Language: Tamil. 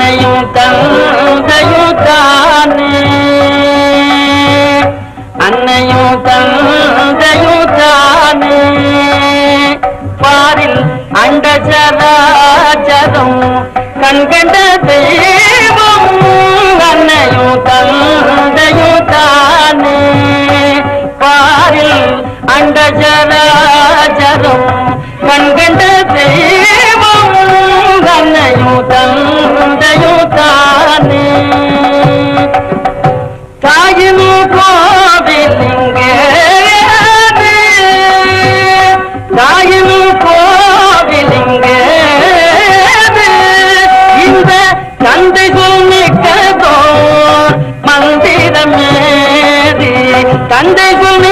அன்னையும் தந்தையும் தானே. அன்னையும் தந்தையும் தானே. பாரில் அண்டஜராஜரம் கண்கண்ட தெய்வம் அன்னையும் தந்தையும் தானே. பாரில் அண்டஜராஜரம் கண்கண்ட தெய்வம் தந்தைக்கும்